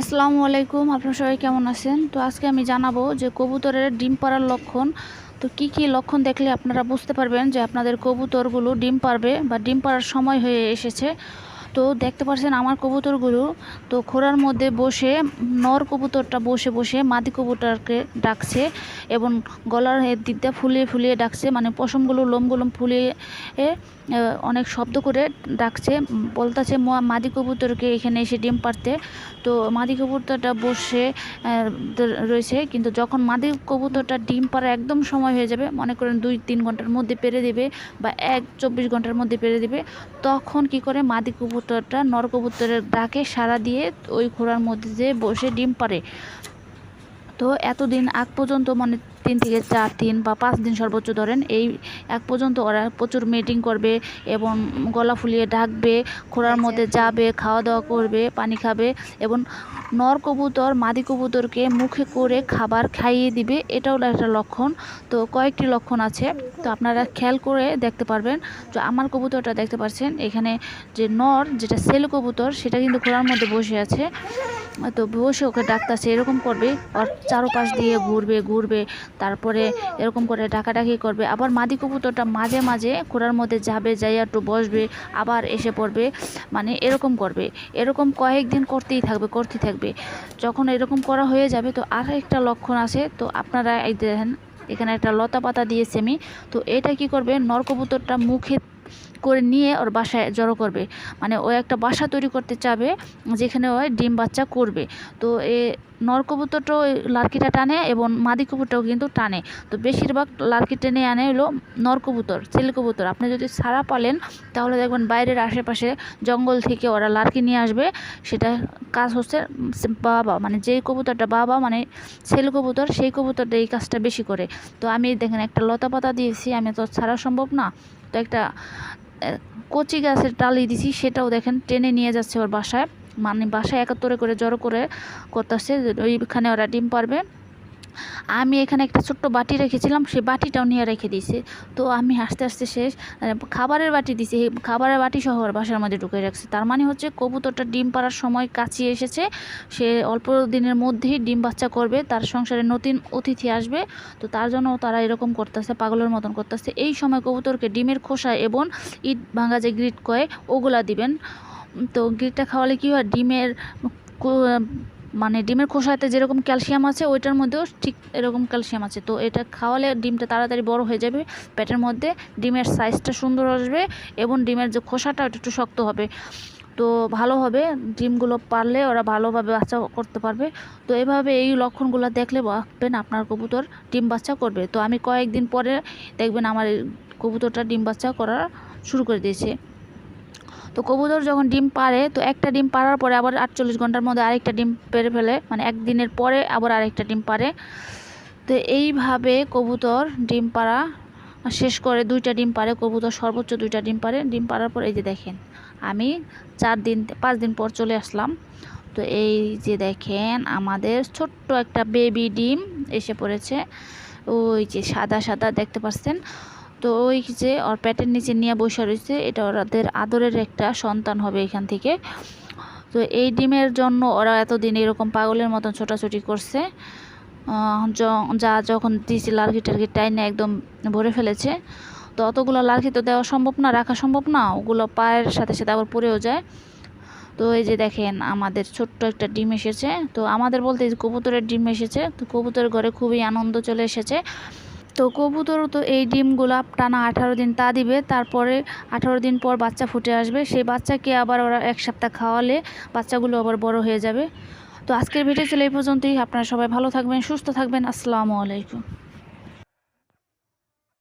আসসালামু আলাইকুম, আপনার সবাই কেমন আছেন? তো আজকে আমি জানাব যে কবুতরের ডিম পাড়ার লক্ষণ। তো কি কি লক্ষণ দেখলে আপনারা বুঝতে পারবেন যে আপনাদের কবুতরগুলো ডিম পারবে বা ডিম পাড়ার সময় হয়ে এসেছে। তো দেখতে পাচ্ছেন আমার কবুতরগুলো। তো খোরার মধ্যে বসে নর কবুতরটা বসে বসে মাদি কবুতরকে ডাকছে এবং গলার দিক দিয়ে ফুলিয়ে ফুলিয়ে ডাকছে। মানে পশমগুলো, লোমগুলো ফুলিয়ে অনেক শব্দ করে ডাকছে। বলতেছে মাদি কবুতরকে এখানে এসে ডিম পারতে তো মাদি কবুতরটা বসে রয়েছে। কিন্তু যখন মাদি কবুতরটা ডিম পাড়া একদম সময় হয়ে যাবে, মনে করেন দুই, তিন ঘণ্টার মধ্যে পেরে দেবে বা এক, চব্বিশ ঘণ্টার মধ্যে পেরে দেবে, তখন কি করে মাদি কবুতরটা নর কবুতরের ডাকে সাড়া দিয়ে ওই ঘোড়ার মধ্যে যে বসে ডিম পারে তো এতদিন আগ পর্যন্ত মানে তিন থেকে চার দিন বা পাঁচ দিন সর্বোচ্চ ধরেন এই এক পর্যন্ত ওরা প্রচুর মিটিং করবে এবং গলা ফুলিয়ে ডাকবে খোড়ার মধ্যে যাবে খাওয়া দাওয়া করবে পানি খাবে এবং নর কবুতর মাদি কবুতরকে মুখে করে খাবার খাইয়ে দিবে এটাও একটা লক্ষণ। তো কয়েকটি লক্ষণ আছে। তো আপনারা খেয়াল করে দেখতে পারবেন। তো আমার কবুতরটা দেখতে পাচ্ছেন এখানে যে নর যেটা সেল কবুতর সেটা কিন্তু খোড়ার মধ্যে বসে আছে। তো বসে ওকে ডাকতেছে এরকম করবে আর চারোপাশ দিয়ে ঘুরবে ঘুরবে। তারপরে এরকম করে ডাকাডাকি করবে। আবার মাদি কবুতরটা মাঝে মাঝে খোড়ার মধ্যে যাবে যাই একটু বসবে, আবার এসে পড়বে। মানে এরকম করবে। এরকম কয়েকদিন করতেই থাকবে করতেই থাকবে। যখন এরকম করা হয়ে যাবে, তো আর একটা লক্ষণ আছে। তো আপনারা এই দেখেন, এখানে একটা লতা পাতা দিয়েছি আমি। তো এটা কি করবে? নরকবুতরটা মুখে করে নিয়ে ওর বাসায় জড়ো করবে। মানে ও একটা বাসা তৈরি করতে চাবে, যেখানে ও ডিম বাচ্চা করবে। তো এ নর কবুতরটাও ওই লার্কিটা টানে এবং মাদি কবুতরটাও কিন্তু টানে। তো বেশিরভাগ লার্কি টেনে আনে হলো নর কবুতর আপনি যদি সারা পালেন, তাহলে দেখবেন বাইরের আশেপাশে জঙ্গল থেকে ওরা লার্কি নিয়ে আসবে। সেটা কাজ হচ্ছে বাবা মানে যেই কবুতরটা বাবা মানে ছেলে কবুতর সেই কবুতরটা এই কাজটা বেশি করে। তো আমি দেখেন একটা লতা পাতা দিয়েছি, আমি তো ছাড়া সম্ভব না। তো একটা কচি গাছের টালি দিছি, সেটাও দেখেন টেনে নিয়ে যাচ্ছে ওর বাসায়। মানে বাসায় একাত্তরে করে জড়ো করে করতেছে, ওইখানে ওরা ডিম পারবে। আমি এখানে একটা ছোট্ট বাটি রেখেছিলাম, সেই বাটিটাও নিয়ে রেখে দিয়েছি। তো আমি আস্তে আস্তে শেষ খাবারের বাটি দিছি খাবারের বাটি সহ ওর বাসার মধ্যে ঢুকে রাখছে। তার মানে হচ্ছে কবুতরটা ডিম পাড়ার সময় কাছিয়ে এসেছে, সে অল্প দিনের মধ্যেই ডিম বাচ্চা করবে, তার সংসারে নতুন অতিথি আসবে, তো তার জন্য তারা এরকম করতেছে, পাগলের মতন করতেছে। এই সময় কবুতরকে ডিমের খোসা এবং ইট ভাঙা যে গ্রিট কয়, ওগুলা দিবেন। তো গ্রিটটা খাওয়ালে কী হয়, ডিমের মানে ডিমের খোসাতে যেরকম ক্যালসিয়াম আছে, ওইটার মধ্যেও ঠিক এরকম ক্যালসিয়াম আছে। তো এটা খাওয়ালে ডিমটা তাড়াতাড়ি বড় হয়ে যাবে, পেটের মধ্যে ডিমের সাইজটা সুন্দর আসবে এবং ডিমের যে খোসাটা, ওটা একটু শক্ত হবে। তো ভালো হবে, ডিমগুলো পারলে ওরা ভালোভাবে বাচ্চা করতে পারবে। তো এভাবে এই লক্ষণগুলো দেখলে ভাববেন আপনার কবুতর ডিম বাচ্চা করবে। তো আমি কয়েকদিন পরে দেখবেন আমার কবুতরটা ডিম বাচ্চা করা শুরু করে দিয়েছে। তো কবুতর যখন ডিম পারে তো একটা ডিম পারার পরে আবার আটচল্লিশ ঘণ্টার মধ্যে আরেকটা ডিম পেরে ফেলে। মানে একদিনের পরে আবার আরেকটা ডিম পারে তো এইভাবে কবুতর ডিম পাড়া শেষ করে দুইটা ডিম পারে কবুতর সর্বোচ্চ দুইটা ডিম পারে ডিম পাড়ার পর এই যে দেখেন, আমি চার দিন, পাঁচ দিন পর চলে আসলাম। তো এই যে দেখেন, আমাদের ছোট্ট একটা বেবি ডিম এসে পড়েছে। ওই যে সাদা সাদা, দেখতে পাচ্ছেন? তো ওই যে ওর পেটের নিচে নিয়ে বসে রয়েছে, এটা ওদের আদরের একটা সন্তান হবে এখান থেকে। তো এই ডিমের জন্য ওরা এতদিন এরকম পাগলের মতন ছোটাছুটি করছে। যা যখন দিয়েছি লার্কি টার্কি টাইনে একদম ভরে ফেলেছে, তো অতগুলো লার্কি তো দেওয়া সম্ভব না, রাখা সম্ভব না, ওগুলো পায়ের সাথে সাথে আবার পড়েও যায়। তো এই যে দেখেন, আমাদের ছোট্ট একটা ডিম এসেছে। তো আমাদের বলতে কবুতরের ডিম এসেছে, তো কবুতরের ঘরে খুবই আনন্দ চলে এসেছে। তো কবুতর তো এই ডিমগুলো টানা আঠারো দিন তা দিবে, তারপরে আঠারো দিন পর বাচ্চা ফুটে আসবে। সেই বাচ্চাকে আবার ওরা এক সপ্তাহ খাওয়ালে বাচ্চাগুলো আবার বড় হয়ে যাবে। তো আজকের ভিডিও ছিল এই পর্যন্তই। আপনারা সবাই ভালো থাকবেন, সুস্থ থাকবেন। আসসালামু আলাইকুম।